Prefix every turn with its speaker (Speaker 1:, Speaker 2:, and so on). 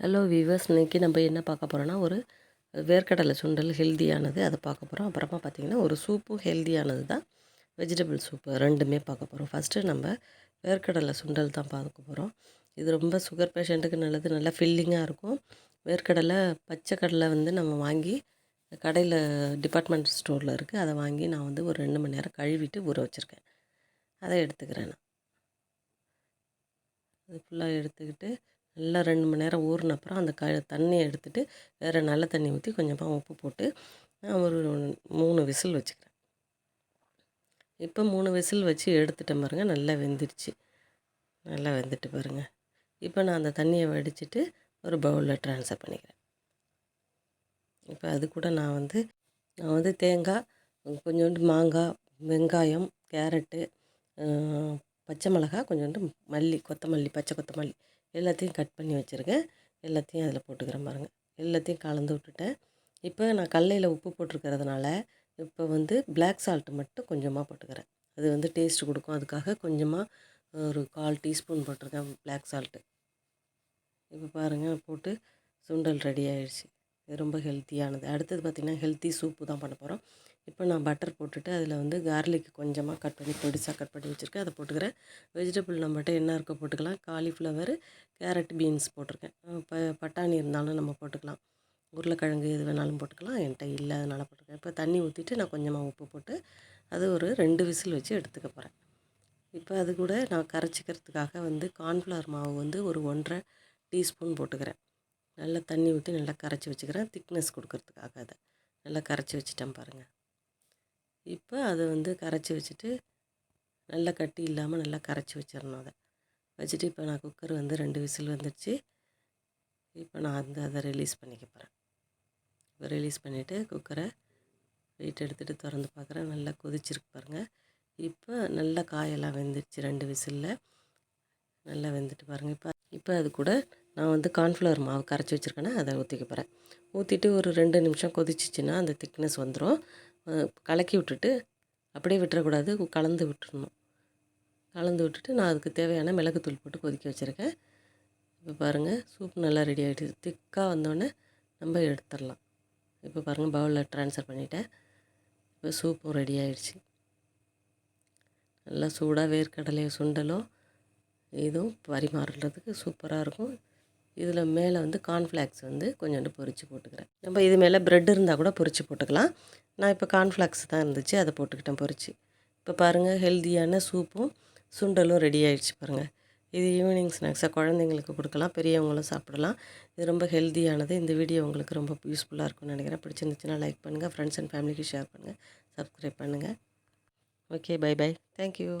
Speaker 1: Hello viewers இன்றைக்கி நம்ம என்ன பார்க்க போகிறோன்னா ஒரு வேர்க்கடலை சுண்டல் ஹெல்தியானது அதை பார்க்க போகிறோம் அப்புறமா பார்த்திங்கன்னா ஒரு சூப்பும் ஹெல்தியானது தான். வெஜிடபிள் சூப்பு ரெண்டுமே பார்க்க போகிறோம் ஃபஸ்ட்டு நம்ம வேர்க்கடலை சுண்டல் தான் பார்க்க போகிறோம் இது ரொம்ப சுகர் பேஷண்ட்டுக்கு நல்லது நல்லா ஃபில்லிங்காக இருக்கும். வேர்க்கடலை பச்சை கடலை வந்து நம்ம வாங்கி கடையில் டிபார்ட்மெண்ட் ஸ்டோரில் இருக்குது அதை வாங்கி நான் வந்து ஒரு ரெண்டு மணி நேரம் கழுவிட்டு ஊற வச்சுருக்கேன். அதை எடுத்துக்கிறேன் நான். அது ஃபுல்லாக எடுத்துக்கிட்டு நல்லா ரெண்டு மணி நேரம் ஊறின அப்புறம் அந்த க தண்ணியை எடுத்துகிட்டு வேறு நல்ல தண்ணி ஊற்றி கொஞ்சமாக உப்பு போட்டு நான் ஒரு மூணு விசில் வச்சுக்கிறேன். இப்போ மூணு விசில் வச்சு எடுத்துட்டேன் பாருங்கள் நல்லா வெந்துடுச்சு. நல்லா வெந்துட்டு பாருங்கள் இப்போ நான் அந்த தண்ணியை வடிச்சிட்டு ஒரு பவுலில் ட்ரான்ஸ்ஃபர் பண்ணிக்கிறேன். இப்போ அது கூட நான் வந்து நான் வந்து தேங்காய் கொஞ்சோண்டு மாங்காய் வெங்காயம் கேரட்டு பச்சை மிளகா கொஞ்சோண்டு மல்லி கொத்தமல்லி பச்சை கொத்தமல்லி எல்லாத்தையும் கட் பண்ணி வச்சுருக்கேன். எல்லாத்தையும் அதில் போட்டுக்கிறேன் பாருங்கள் எல்லாத்தையும் கலந்து விட்டுட்டேன். இப்போ நான் கடலையில் உப்பு போட்டிருக்கிறதுனால இப்போ வந்து பிளாக் சால்ட்டு மட்டும் கொஞ்சமாக போட்டுக்கிறேன். அது வந்து டேஸ்ட் கொடுக்கும். அதுக்காக கொஞ்சமாக ஒரு கால் டீஸ்பூன் போட்டிருக்கேன் பிளாக் சால்ட்டு இப்போ பாருங்கள் போட்டு சுண்டல் ரெடி ஆகிடுச்சு ரொம்ப ஹெல்த்தியானது அடுத்தது பார்த்திங்கன்னா ஹெல்த்தி சூப்பு தான் பண்ண போகிறோம் இப்போ நான் பட்டர் போட்டுட்டு அதில் வந்து கார்லிக் கொஞ்சமாக கட் பண்ணி பொடிசாக கட் பண்ணி வச்சுருக்கேன். அதை போட்டுக்கிறேன். வெஜிடபிள் நம்மகிட்ட என்ன இருக்கோ போட்டுக்கலாம். காலிஃப்ளவர் கேரட் பீன்ஸ் போட்டிருக்கேன். இப்போ பட்டாணி இருந்தாலும் நம்ம போட்டுக்கலாம். உருளைக்கிழங்கு எது வேணாலும் போட்டுக்கலாம். என்கிட்ட இல்லை அதனால் இப்போ தண்ணி ஊற்றிட்டு நான் கொஞ்சமாக உப்பு போட்டு அது ஒரு ரெண்டு விசில் வச்சு எடுத்துக்க போகிறேன் இப்போ அது கூட நான் கரைச்சிக்கிறதுக்காக வந்து கார்ன்ஃப்ளவர் மாவு வந்து ஒரு ஒன்றரை டீஸ்பூன் போட்டுக்கிறேன். நல்லா தண்ணி ஊற்றி நல்லா கரைச்சி வச்சுக்கிறேன். திக்னஸ் கொடுக்கறதுக்காக அதை. நல்லா கரைச்சி வச்சுட்டேன் பாருங்கள் இப்போ அதை வந்து கரைச்சி வச்சுட்டு நல்லா கட்டி இல்லாமல் நல்லா கரைச்சி வச்சிடணும் அதை. வச்சுட்டு இப்போ நான் குக்கர் வந்து ரெண்டு விசில் வந்துடுச்சு. இப்போ நான் அந்த அதை ரிலீஸ் பண்ணிக்க போகிறேன் இப்போ ரிலீஸ் பண்ணிவிட்டு குக்கரை வெயிட் எடுத்துகிட்டு திறந்து பார்க்குறேன் நல்லா கொதிச்சிருக்கு பாருங்கள் இப்போ நல்லா காயெல்லாம் வெந்துடுச்சு ரெண்டு விசிலில். நல்லா வெந்துட்டு பாருங்கள் இப்போ இப்போ அது கூட நான் வந்து கார்ன்ஃப்ளவர் மாவு கரைச்சி வச்சுருக்கேன்னா அதை ஊற்றிக்க போகிறேன் ஊற்றிட்டு ஒரு ரெண்டு நிமிஷம் கொதிச்சிச்சின்னா அந்த திக்னஸ் வந்துடும் கலக்கி விட்டுட்டு அப்படியே விட்டுறக்கூடாது. கலந்து விட்டுறணும். கலந்து விட்டுட்டு நான் அதுக்கு தேவையான மிளகுத்தூள் போட்டு கொதிக்க வச்சுருக்கேன். இப்போ பாருங்கள் சூப் நல்லா ரெடி ஆகிடுச்சு திக்காக வந்தோடனே நம்ம எடுத்துடலாம். இப்போ பாருங்கள் பவுலில் ட்ரான்ஸ்ஃபர் பண்ணிவிட்டேன் இப்போ சூப்பும் ரெடி ஆகிடுச்சு நல்லா சூடாக வேர்க்கடலையோ சுண்டலோ இதுவும் பரிமாறுறதுக்கு சூப்பராக இருக்கும். இதில் மேலே வந்து கார்ன்ஃப்ளாக்ஸ் வந்து கொஞ்சோண்டு பொரித்து போட்டுக்கிறேன். நம்ம இது மேலே ப்ரெட் இருந்தால் கூட பொரித்து போட்டுக்கலாம். நான் இப்போ கார்ன்ஃப்ளாக்ஸ் தான் இருந்துச்சு அதை போட்டுக்கிட்டேன் பொரித்து இப்போ பாருங்கள் ஹெல்த்தியான சூப்பும் சுண்டலும் ரெடி ஆகிடுச்சு பாருங்கள் இது ஈவினிங் ஸ்நாக்ஸாக குழந்தைங்களுக்கு கொடுக்கலாம் பெரியவங்களும் சாப்பிடலாம். இது ரொம்ப ஹெல்த்தியானது இந்த வீடியோ உங்களுக்கு ரொம்ப யூஸ்ஃபுல்லாக இருக்கும்னு நினைக்கிறேன். பிடிச்சிருந்துச்சுன்னா லைக் பண்ணுங்கள் ஃப்ரெண்ட்ஸ் அண்ட் ஃபேமிலிக்கு ஷேர் பண்ணுங்கள் சப்ஸ்கிரைப் பண்ணுங்கள் okay bye bye thank you